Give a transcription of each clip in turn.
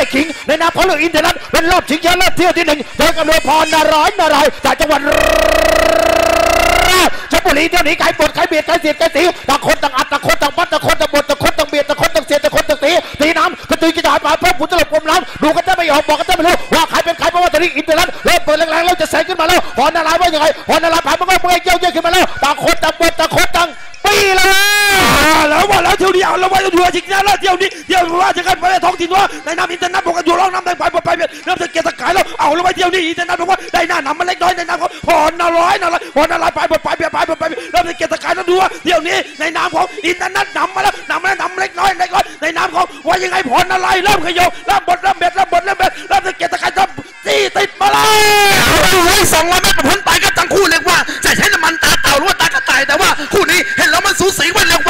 ล่ขิงในนามของเรืออินเทอร์เน็ตเป็นรอบชิงชนะเลิศเที่ยวที่หนึ่งเจอกับเรือพรนารายณ์นารายจากจังหวัดชลบุรีเที่ยวนี้ใครปวดใครเบียดใครเสียดใครสีต่างคนต่างอัดต่างคนต่างปัดต่างคนต่างบดต่างคนต่างเบียดต่างคนต่างเสียดต่างคนต่างสีตีน้ำกระตือกระจายมาเพิ่มผุนตลบกลมน้ำดูกันจะไม่ออกบอกกันจะไม่รู้ว่าใครเป็นใครเพราะว่าตอนนี้อินเทอร์เน็ตเริ่มเปิดแรงๆแล้วจะแซงขึ้นมาแล้วพรนารายณ์ว่าอยังไงพรนารายณ์ผ่านมันก็เมื่อเยี่ยวเยี่ยขึ้นมาแล้วต่างคนต่างบดต่างคนต่าง แล้วเที่ยวนี้เอาล้วว่าจะทัวร์ชิงชนะเลิศเที่ยวนี้เที่ยวว่าจะกันไปท้องถิ่นว่าในนามอินเตอร์เน็ตบอกกันอยู่ร้องน้ำแดงไปไปไปเริ่มจะเกียรติกายแล้วเอาแล้วไปเที่ยวนี้อินเตอร์เน็ตบอกว่าได้หน้าหนำมาเล็กน้อยในนามของพรนารายณ์นารายณ์พรนารายณ์ไปไปไปไปไปไปเริ่มจะเกียรติกายแล้วดูว่าเที่ยวนี้ในนามของอินเตอร์เน็ตนำมาแล้วหนำมาแล้วหนำเล็กน้อยเล็กน้อยในนามของว่ายังไงพรนารายเริ่มขยบเริ่มบดเริ่มเบ็ดเริ่มบดเริ่มเบ็ดเริ่มจะเกียรติกายจะตีติดมาแล้วเอาไว้สองร้อยเมตรพ้นไปก็ทั้งคู่เรียกว่าจะใช้น้ำมันตาเต่าหรือว่าตากระต่ายแต่ว่าคู่นี้เห็นแล้วมันสูสีมันเรียกว่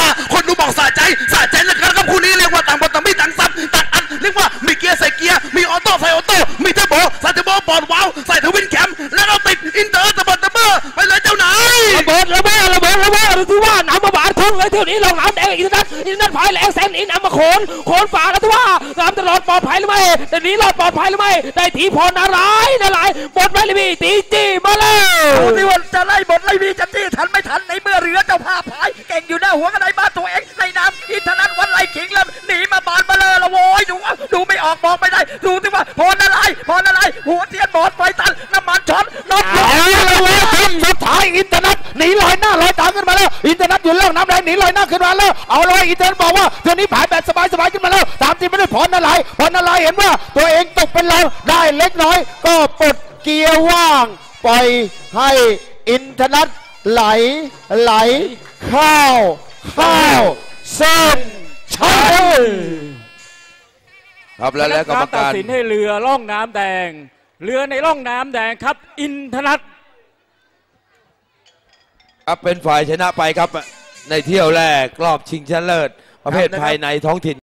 เที่ยวนี้ลงอินทนัทอินทนัทพายแหลงแสนอินน้ำมาโขนโขนฝากันทว่าน้ำจะรอดปลอดภัยหรือไม่แต่นี้รอดปลอดภัยหรือไม่ได้ทีพรนารายนารายหมดไปเลยพี่ตีจี้มาแล้วดูสิว่าจะไล่บทไล่บีจะจี้ทันไม่ทันในเมื่อเรือเจ้าภาพพายเก่งอยู่หน้าหัวกระไดบ้านตัวเองในน้ำอินทนัทวันไล่ขิงแล้วหนีมาบานมาเลยละโว้ยดูว่าดูไม่ออกมองไม่ได้ดูสิว่าพอ อินเทอร์เน็ตอยู่ล่องน้ำแรงหนีลอยหน้าขึ้นมาแล้ว เอาเลยอินเทอร์เน็ตบอกว่าเที่ยวนี้ผ่านแบบสบายๆขึ้นมาแล้วตามที่ไม่ได้ผลอะไรผลอะไรเห็นว่าตัวเองตกเป็นรองได้เล็กน้อย ก็ปลดเกียร์ว่าง ปล่อยให้อินเทอร์เน็ตไหลไหลเข้าวข้าวเส้นชัยครับแล้วแล้วกรรมตัดการสินให้เรือล่องน้ำแดง เรือในล่องน้ำแดงครับ อินทนัทครับเป็นฝ่ายชนะไปครับ ในเที่ยวแรกรอบชิงชนะเลิศประเภทภายในท้องถิ่น